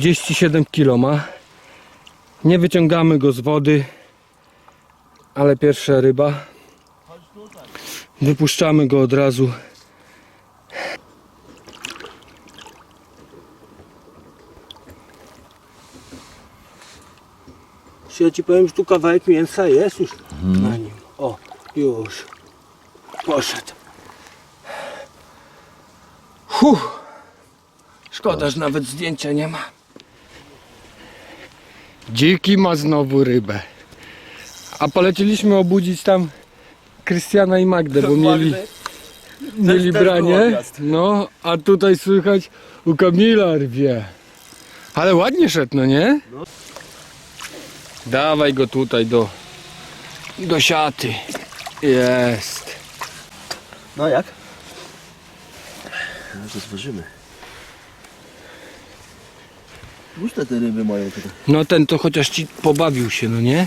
37 kg ma. Nie wyciągamy go z wody, ale pierwsza ryba. Wypuszczamy go od razu. Ja ci powiem, że tu kawałek mięsa jest już na nim. O, już. Poszedł. Huh. Szkoda, że nawet zdjęcia nie ma. Dziki ma znowu rybę. A poleciliśmy obudzić tam Krystiana i Magdę, bo mieli, mieli też był branie. odjazd. No, a tutaj słychać u Kamila rwie. Ale ładnie szedł, no nie? Dawaj go tutaj do, do siaty. Jest. No jak? No to zważymy. Puste te ryby mają tutaj. No ten to chociaż ci pobawił się, no nie?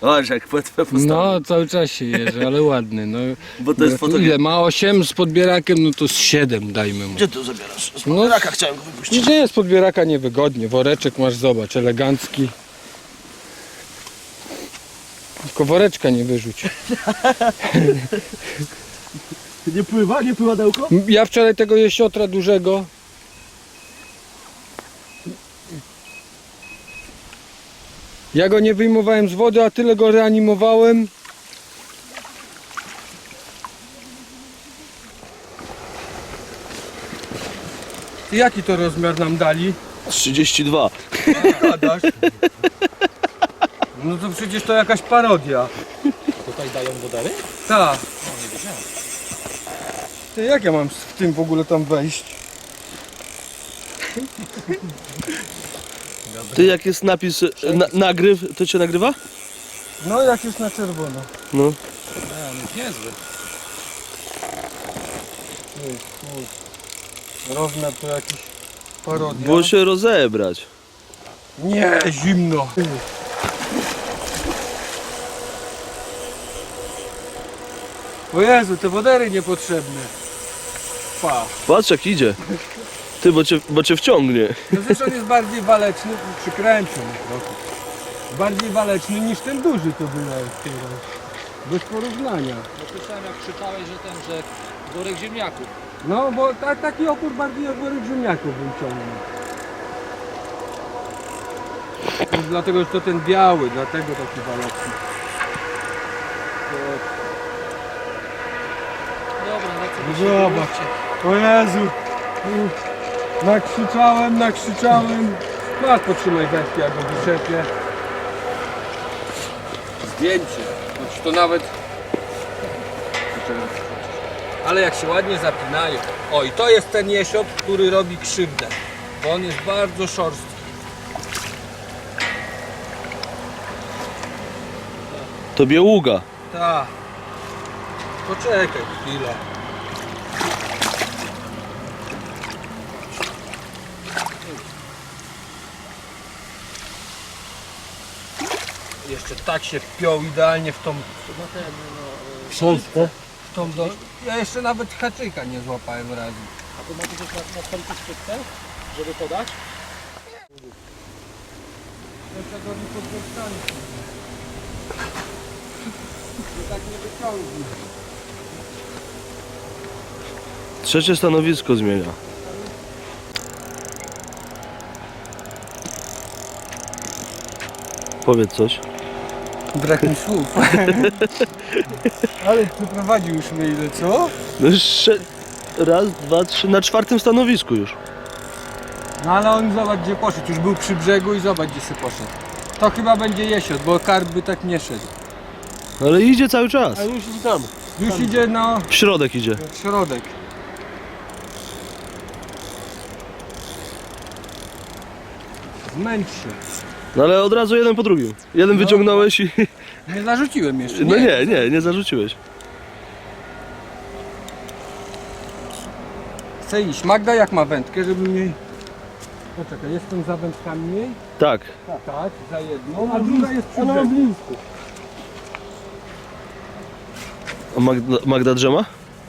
O, że jak płetwę postawił. No, cały czas się jeży, ale ładny. No. Bo to jest Ile ma 8 z podbierakiem, no to z 7 dajmy mu. Gdzie tu zabierasz? Z No. podbieraka chciałem go wypuścić. Nie, z podbieraka niewygodnie. Woreczek masz, zobacz, elegancki. Tylko woreczka nie wyrzuć. Nie pływa? Nie pływa dełko? Ja wczoraj tego jesiotra dużego. Ja go nie wyjmowałem z wody, a tyle go reanimowałem. Ty jaki to rozmiar nam dali? 32. Gadasz? No to przecież to jakaś parodia. Tutaj dają wodary? Tak. No. Ty jak ja mam w tym w ogóle tam wejść? Ty jak jest napis e, na, nagryw, to cię nagrywa? No jak jest na czerwono. No. Jest niezły. Rozmiar to jakiś parodia. Było się rozebrać. Nie, zimno. O Jezu, te wodery niepotrzebne. Pa. Patrz jak idzie. Ty, bo cię, bo cię wciągnie. No zresztą jest bardziej waleczny, przykręcił trochę. Bardziej waleczny niż ten duży to był wczoraj. Bez porównania. No słyszałem jak krzyczałeś, że ten, że worek ziemniaków. No bo ta, taki opór bardziej jak worek ziemniaków bym ciągnął. To jest dlatego, że to ten biały, dlatego taki waleczny. Dobra, lecę No do zobacz. O Jezu! Uff, Nakrzyczałem, nakrzyczałem. Masz potrzymaj wędki, jak go wyszepię. Zdjęcie. Choć to nawet... Ale jak się ładnie zapinają. O i to jest ten jesiot, który robi krzywdę. Bo on jest bardzo szorstki. To bieługa. Tak. Poczekaj chwilę. Jeszcze tak się wpiął idealnie w tą, Książkę. w tą do... Ja jeszcze nawet haczyka nie złapałem razu. A to możesz na- nastawić skrzypce, żeby podać? Jeszcze go nie podwórkami. Nie tak nie wyciągnie. Trzecie stanowisko zmienia. Powiedz coś. Brak mi słów. Ale przyprowadził już mnie ile, co? No już sze- raz, dwa, trzy, na czwartym stanowisku już. No ale on zobacz gdzie poszedł, już był przy brzegu i zobacz gdzie się poszedł. To chyba będzie jesiot, bo karp by tak nie szedł. Ale idzie cały czas. Już i tam. Już idzie na W środek idzie. środek. Zmęcz się. No ale od razu jeden po drugim. Jeden wyciągnąłeś i... Nie zarzuciłem jeszcze. No nie, nie, nie zarzuciłeś. Chcę iść. Magda jak ma wędkę, żeby mniej... Poczekaj, jestem za wędkami mniej? Tak. Tak, za jedną, a druga jest przy Ona ma brzegu. blisko. A Magda, Magda drzema?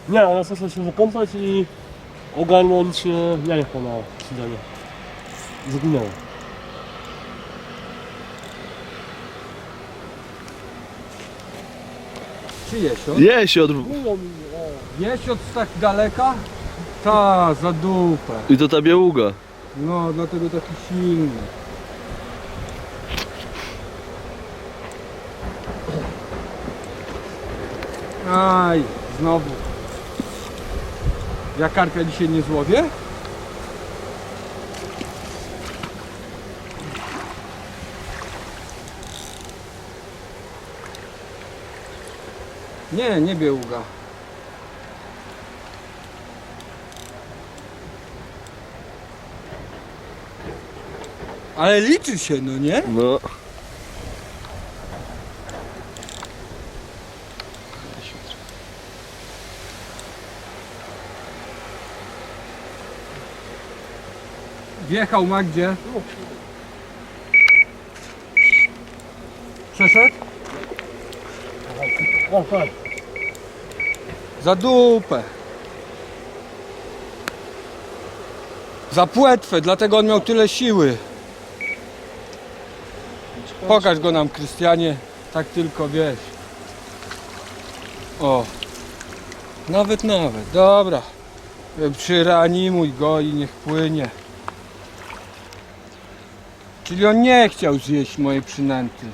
Nie, ona chce się zakąpać i ogarnąć e, jajko na śniadanie. Zginęło. Czy jesiot? Jesiot! Jesiot z tak daleka? Ta, za dupę. I to ta białuga. No, dlatego taki silny. Aj, znowu. Ja karpia dzisiaj nie złowię? Nie, nie biełga. Ale liczy się, no nie? No. Wjechał Magdzie. Przeszedł? Za dupę. Za płetwę, dlatego on miał tyle siły. Pokaż go nam, Krystianie. Tak tylko wiesz. O. Nawet, nawet. Dobra. Przyranimuj go i niech płynie. Czyli on nie chciał zjeść mojej przynęty.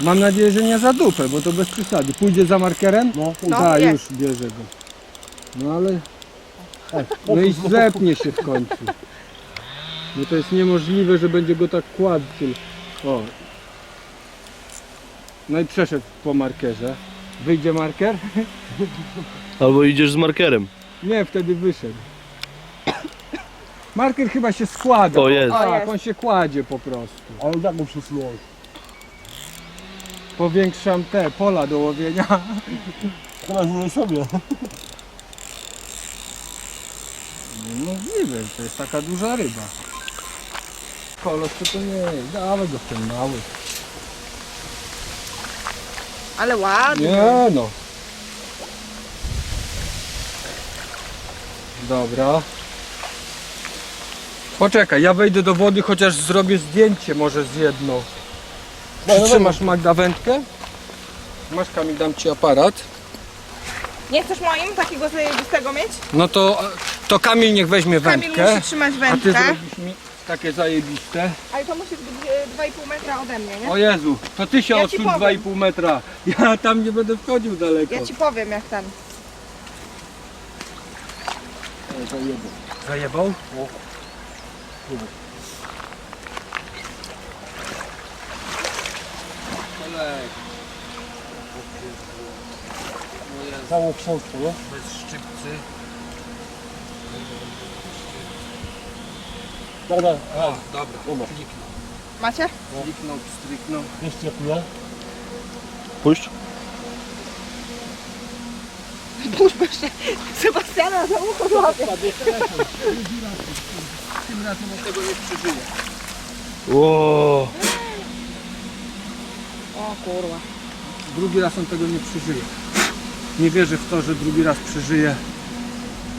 Mam nadzieję, że nie za dupę, bo to bez przesady. Pójdzie za markerem? No, No, tak, jest. już bierze go. No ale... No i zepnie się w końcu. No to jest niemożliwe, że będzie go tak kładł. O. No i przeszedł po markerze. Wyjdzie marker? Albo idziesz z markerem. Nie, wtedy wyszedł. Marker chyba się składa. O, jest. O, Tak, jest. on się kładzie po prostu. ale jak mu przesunąłeś? Powiększam te pola do łowienia. To na sobie. Możliwe, to jest taka duża ryba. Kolos to, to nie jest, dawaj go w ten mały. Ale ładnie. Nie no. Dobra. Poczekaj, ja wejdę do wody, chociaż zrobię zdjęcie może z jedną. Przytrzymasz Magda wędkę? Masz Kamil, dam ci aparat. Nie chcesz moim takiego zajebistego mieć? No to, to Kamil niech weźmie Kamil wędkę. musi trzymać A ty wędkę. zrobisz mi takie zajebiste. Ale to musi być e, 2,5 metra ode mnie, nie? O Jezu, to ty się Ja ci odsuń powiem. 2,5 metra. Ja tam nie będę wchodził daleko. Ja ci powiem jak ten. Zajebał? Całą książkę, nie? Bez szczypcy. Dobra, O, dobra. Dobra. Kliknął, Macie? kliknął, stryknął. jeszcze chwilę. Puść. Puść się. Sebastiana za ucho złapie. Tym razem on tego nie przeżyje. Ło. O kurwa. Drugi raz on tego nie przeżyje. Nie wierzę w to, że drugi raz przeżyje.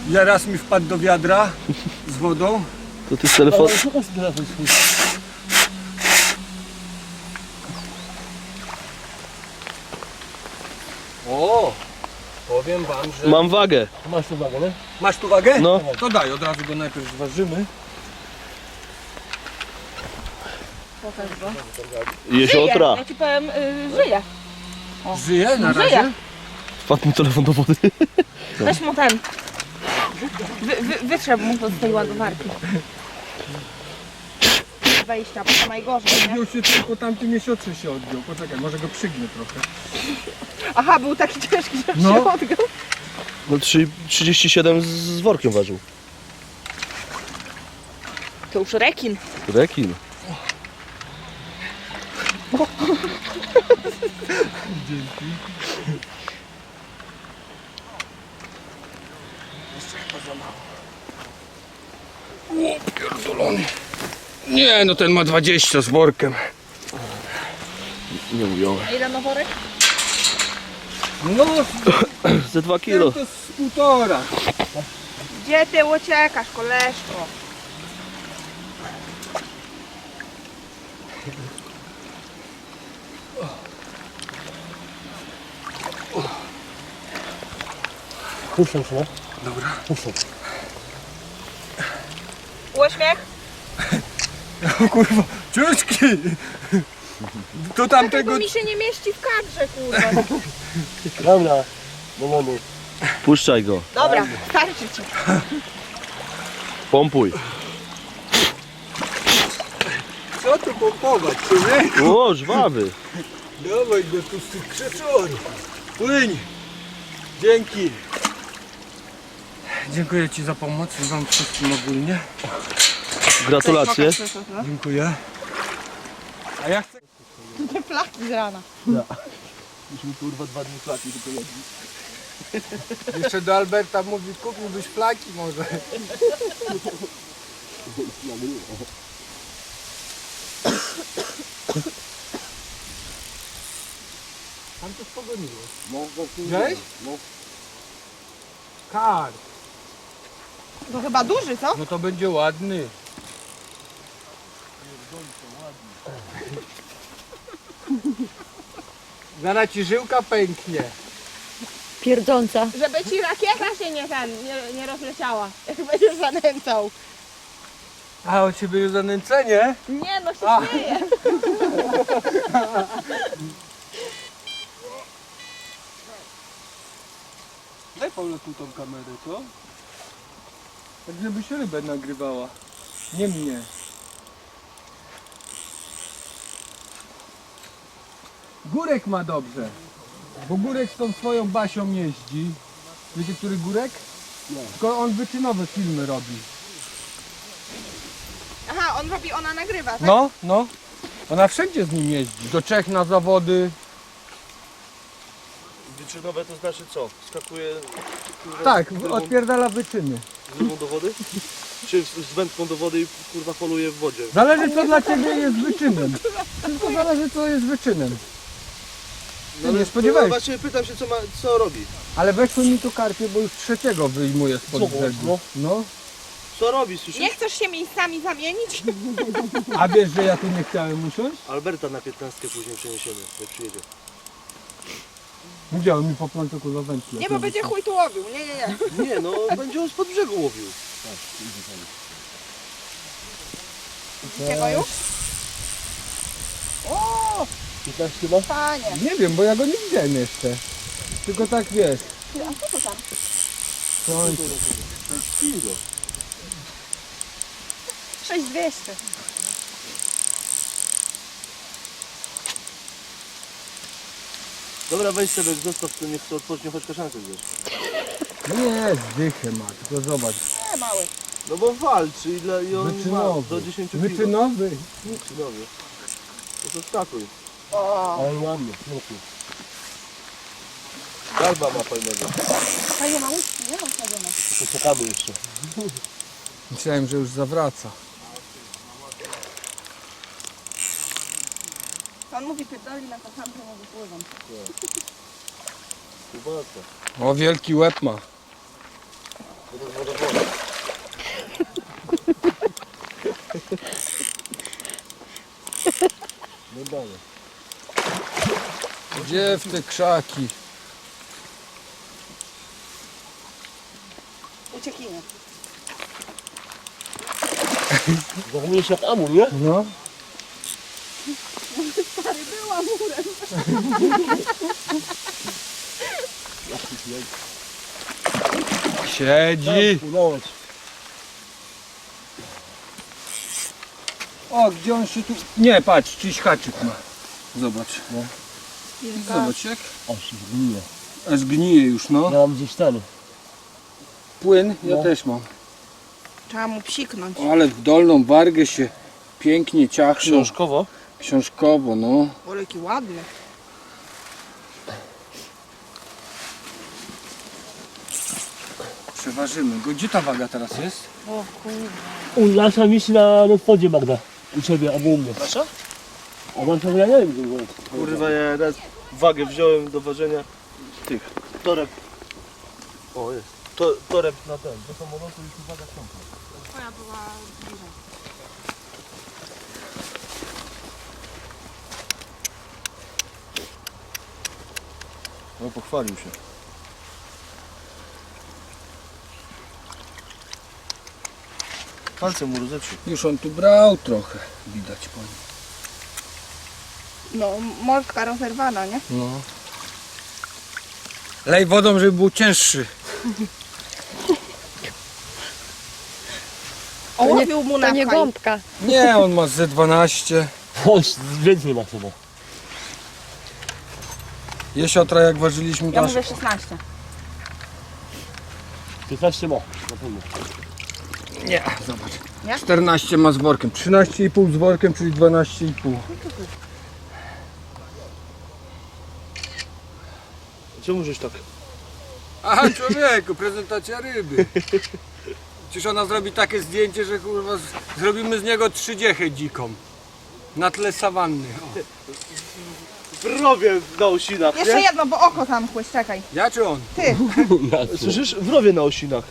Ja raz mi wpadł do wiadra z wodą. To ty z telefonu. O, powiem wam, że... Mam wagę. Masz tu uwagę, nie? Masz tu wagę? No. To daj, od razu go najpierw zważymy. Pokaż go. Jeziotra. Ja ci powiem, y, żyje. Żyje na Żyje. razie? Wpadł mi telefon do wody. Weź mu ten. Wy, wy, wytrzeb mu to z tej ładowarki. Wejścia, bo to najgorzej, nie? Odbił się tylko tamtym miesiącu się odbił. Poczekaj, może go przygnie trochę. Aha, był taki ciężki, że No. się odgał. No trzy- 37 z- z workiem ważył. To już rekin. Rekin. Pierdolony. Nie, no ten ma 20 z workiem. Nie mówią. A ile na worek? No, Ze dwa kilo. to z półtora. Gdzie ty uciekasz, koleżko? Puszczę się, Uśmiech? O kurwa, ciuszki! To tamtego... Tego mi się nie mieści w kadrze, kurwa. Dobra, no mamy. Puszczaj go. Dobra, starczy ci. Pompuj. Co tu pompować, człowieku? O, żwawy. Dawaj go tu z tych krzeczorów. Płyń! Dzięki. Dziękuję Ci za pomoc i Wam wszystkim ogólnie. Gratulacje. Dziękuję. A ja chcę... Te plaki z rana. Myśmy kurwa dwa dni flaki tylko jedli. Jeszcze do Alberta mówi, kupiłbyś flaki może. Tam to spogoniło. Widziałeś? Kar. To chyba duży, co? No to będzie ładny. Zaraz ci żyłka pęknie. Pierdząca. Żeby ci rakieta się nie, ten, nie, nie rozleciała, jak będziesz zanęcał. A o ciebie już zanęcenie? Nie, no się A. śmieję. Daj Paula tu tą kamerę, co? Tak żebyś rybę nagrywała. Nie mnie. Górek ma dobrze. Bo Górek z tą swoją Basią jeździ. Wiecie, który Górek? Nie. Tylko on wyczynowe filmy robi. Aha, on robi, ona nagrywa, tak? No, no. Ona wszędzie z nim jeździ. Do Czech na zawody. Wyczynowe to znaczy co? Skakuje Tak, odpierdala wyczyny. Z rybą do wody? Czy z z wędką do wody i kurwa holuje w wodzie? Zależy co dla ciebie jest wyczynem. Tylko zależy co jest wyczynem. Ty nie spodziewałeś No Właśnie pytam się co, ma, co robi. Ale weszły mi tu karpie, bo już trzeciego wyjmuję spod Co, brzegu. no? No. Co robi, słyszysz? Nie chcesz się miejscami zamienić? A wiesz, że ja tu nie chciałem usiąść? Alberta na 15 później przeniesiemy, jak przyjedzie. Widziałem mi po plączoku za wędkę. Nie, bo będzie chuj tu łowił. Nie, nie, nie. Nie no, będzie on spod brzegu łowił. Widzicie go już? O, 15 ma? panie. Nie wiem, bo ja go nie widziałem jeszcze. Tylko tak wiesz. A co to tam? Słońce. 6200. Dobra, weź sobie, zostaw ten, niech to odpocznie, choć kaszankę zjesz. Nie, zdychę ma, tylko zobacz. Nie, mały. No bo walczy i, dla, i on ma Wyczynowy. do 10 kg. Wyczynowy. Wyczynowy. No to skakuj. O, Ale ładnie, pięknie. Galba ma fajnego. fajnie maluszki, nie mam sadzone. Poczekamy jeszcze. Myślałem, że już zawraca. On mówi, pytali na to mówi, pływam. Kubasa. O, wielki łeb ma. No dalej. Gdzie w te krzaki? Uciekimy. Zachowujesz jak amur, nie? No. Stary, była Siedzi. O, gdzie on się tu... Nie, patrz, czyś haczyk ma. Zobacz. No. Zobacz jak. Się zgnije. Aż gnije już, no. Ja mam gdzieś ten. Płyn ja No. też mam. Trzeba mu psiknąć. O, ale w dolną wargę się pięknie ciachnął. Książkowo? Książkowo, no. O, jaki ładny. Przeważymy go. Gdzie ta waga teraz jest? O kurwa. U nasza wisi na rozwodzie Magda. U ciebie albo u mnie. Nasza? A nasza ja nie wiem gdzie. Kurwa, ja raz wagę wziąłem do ważenia. tych toreb. O jest. To, toreb na ten, do samolotu już uwaga książka. Twoja była bliżej. No pochwalił się. Palce mu rozeprzy. Już on tu brał trochę, widać po nim. No, mordka rozerwana, nie? No. Lej wodą, żeby był cięższy. Ołowił mu na To nie gąbka. Nie, on ma z 12. On więcej ma chyba. Jesiotra jak ważyliśmy, to Ja aż mówię 16. 15 ma, na pewno. Nie, zobacz. Nie? 14 ma z workiem. 13,5 z workiem, czyli 12,5. Czemu żeś tak? Aha, człowieku, prezentacja ryby. Czyż ona zrobi takie zdjęcie, że kurwa z- zrobimy z niego trzydziechę dziką. Na tle sawanny. O. W rowie na osinach, Jeszcze nie? jedno, bo oko zamkłeś, czekaj. Ja czy on? Ty, Słyszysz? W rowie na osinach.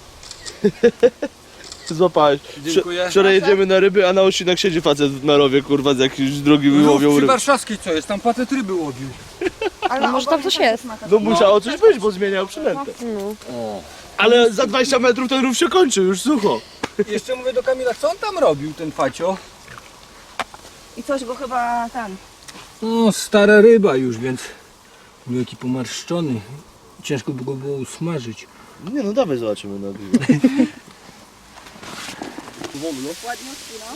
Złapałeś. Dziękuję. Wczoraj jedziemy na ryby, a na osinach siedzi facet na rowie, kurwa, z jakiejś drogi wyłowią Przy ryby. warszawskiej co jest? Tam facet ryby łowił. ale No może tam coś jest. No musiało coś być, bo zmieniał przynętę. No. Ale za 20 metrów ten rów się kończy, już sucho. Jeszcze mówię do Kamila, co on tam robił, ten facio? I coś go chyba ten. No, stara ryba już, więc był jaki pomarszczony. Ciężko by go było usmażyć. Nie no, dawaj zobaczymy na piwo.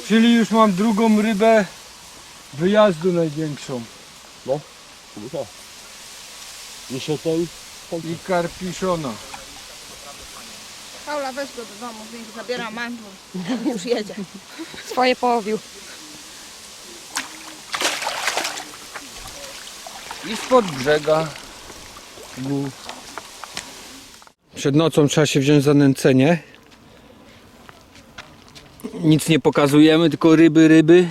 Czyli już mam drugą rybę wyjazdu największą. Nie się ten. I karpiszona. Paula, weź go do domu, więc zabiera mandlu. Już jedzie. Swoje połowił. I spod brzega. Przed nocą trzeba się wziąć za nęcenie. Nic nie pokazujemy, tylko ryby, ryby.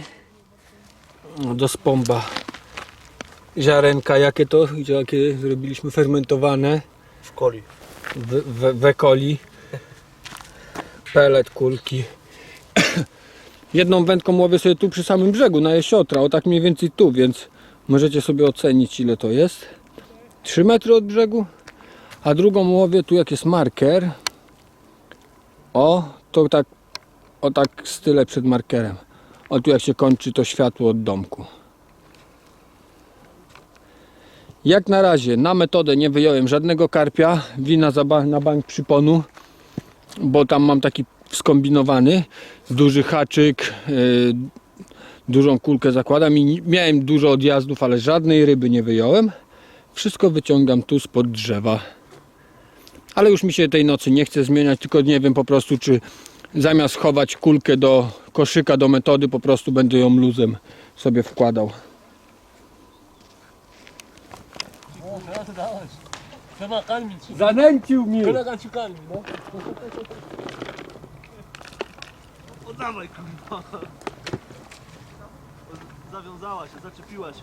No, do spomba. Ziarenka, jakie to? Jakie zrobiliśmy fermentowane. W coli. w, w, we coli. Pelet, kulki. Jedną wędką łowię sobie tu przy samym brzegu, na jesiotra, o tak mniej więcej tu, więc możecie sobie ocenić ile to jest. 3 metry od brzegu. A drugą łowię tu jak jest marker. O, to tak, o tak style przed markerem. O tu jak się kończy to światło od domku. Jak na razie na metodę nie wyjąłem żadnego karpia, wina za ba- na bank przyponu, bo tam mam taki skombinowany, duży haczyk, yy, dużą kulkę zakładam i miałem dużo odjazdów, ale żadnej ryby nie wyjąłem. Wszystko wyciągam tu spod drzewa. Ale już mi się tej nocy nie chce zmieniać, tylko nie wiem po prostu czy zamiast chować kulkę do koszyka, do metody, po prostu będę ją luzem sobie wkładał. Trzeba karmić. Zanęcił mi! Kolega ci karmi, no. O dawaj kurwa. Zawiązała się, zaczepiła się.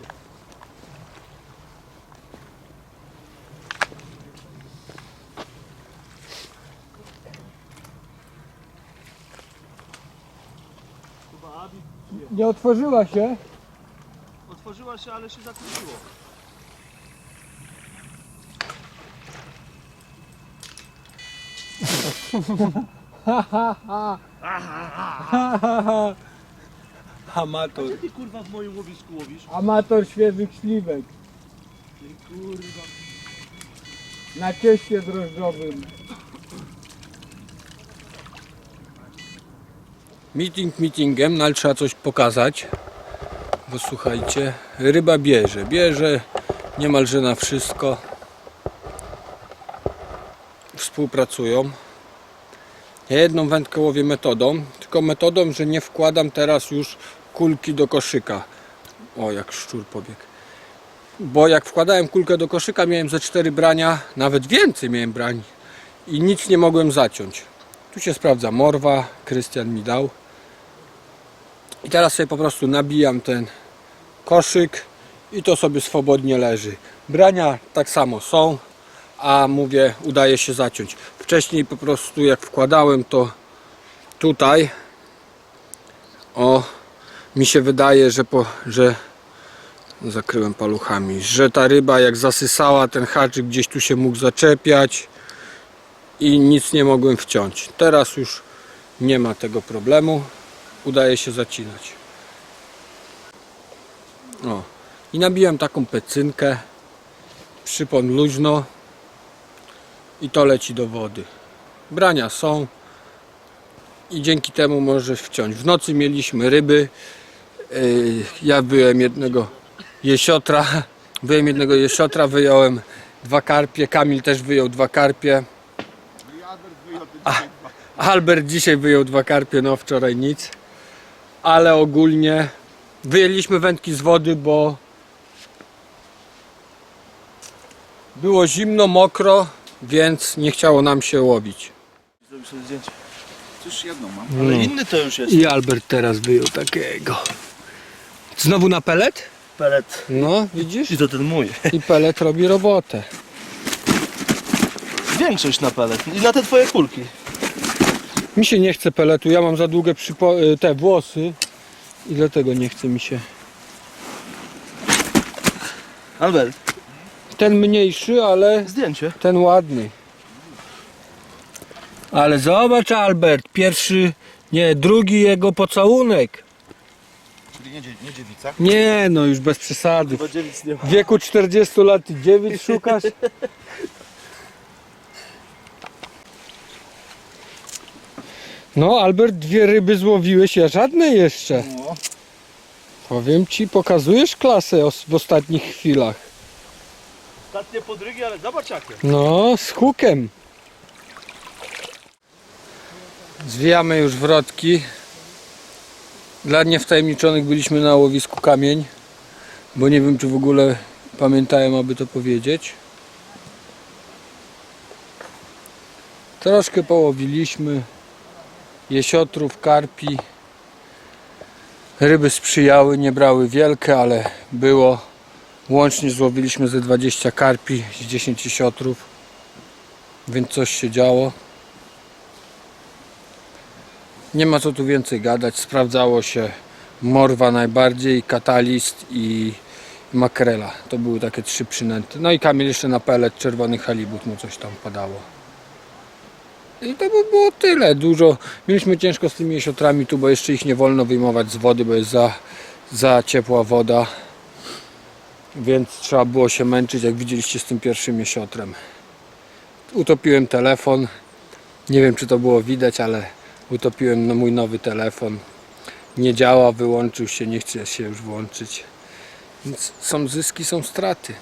Nie otworzyła się. otworzyła się, ale się zakłóciło. Amator. Ty kurwa w moim łowisku łowisz? Amator świeżych śliwek. Kurwa. Na cieście drożdżowym. Meeting meetingem, no ale trzeba coś pokazać. Bo słuchajcie, ryba bierze, bierze niemalże na wszystko. Współpracują. Ja jedną wędkę łowię metodą, tylko metodą, że nie wkładam teraz już kulki do koszyka. O, jak szczur pobiegł. Bo jak wkładałem kulkę do koszyka, miałem ze cztery brania, nawet więcej miałem brań i nic nie mogłem zaciąć. Tu się sprawdza morwa, Krystian mi dał. I teraz sobie po prostu nabijam ten koszyk i to sobie swobodnie leży. Brania tak samo są, a mówię, udaje się zaciąć. Wcześniej po prostu jak wkładałem to tutaj, o, mi się wydaje, że, po, że zakryłem paluchami, że ta ryba jak zasysała ten haczyk gdzieś tu się mógł zaczepiać i nic nie mogłem wciąć. Teraz już nie ma tego problemu, udaje się zacinać. O. I nabiłem taką pecynkę, przypon luźno i to leci do wody. Brania są i dzięki temu możesz wciąć. W nocy mieliśmy ryby. Yy, Ja byłem jednego jesiotra, byłem jednego jesiotra, wyjąłem dwa karpie, Kamil też wyjął dwa karpie. A, Albert dzisiaj wyjął dwa karpie, no wczoraj nic. Ale ogólnie wyjęliśmy wędki z wody, bo było zimno, mokro, więc nie chciało nam się łowić. Zrobisz sobie zdjęcie. Jedną mam. Ale inny to już jest. I Albert teraz wyjął takiego. Znowu na pelet? Pelet. No, widzisz? I to ten mój. I pelet robi robotę. Większość na pelet. I na te twoje kulki. Mi się nie chce peletu, ja mam za długie y, te włosy i dlatego nie chce mi się. Albert, Ten mniejszy, ale zdjęcie. ten ładny. Ale zobacz Albert, pierwszy, nie, drugi jego pocałunek. Czyli nie, dzie- nie dziewica. Nie, no już bez przesady. Chyba dziewic nie ma. W wieku 40 lat dziewic szukasz? No, Albert, dwie ryby złowiłeś, ja żadne jeszcze. No. Powiem ci, pokazujesz klasę os- w ostatnich chwilach. Ostatnie podrygi, ale zobacz jakie. No, z hukiem. Zwijamy już wrotki. Dla niewtajemniczonych byliśmy na łowisku kamień, bo nie wiem, czy w ogóle pamiętałem, aby to powiedzieć. Troszkę połowiliśmy jesiotrów, karpi. Ryby sprzyjały, nie brały wielkie, ale było. Łącznie złowiliśmy ze 20 karpi, z 10 siotrów, więc coś się działo. Nie ma co tu więcej gadać, sprawdzało się morwa najbardziej, katalist i makrela. To były takie trzy przynęty. No i Kamil jeszcze na pelet, czerwony halibut mu coś tam padało. I to by było tyle. Dużo. Mieliśmy ciężko z tymi jesiotrami tu, bo jeszcze ich nie wolno wyjmować z wody, bo jest za, za ciepła woda więc trzeba było się męczyć, jak widzieliście z tym pierwszym jesiotrem. Utopiłem telefon. Nie wiem, czy to było widać, ale utopiłem mój nowy telefon. Nie działa, wyłączył się, nie chce się już włączyć. Więc są zyski, są straty.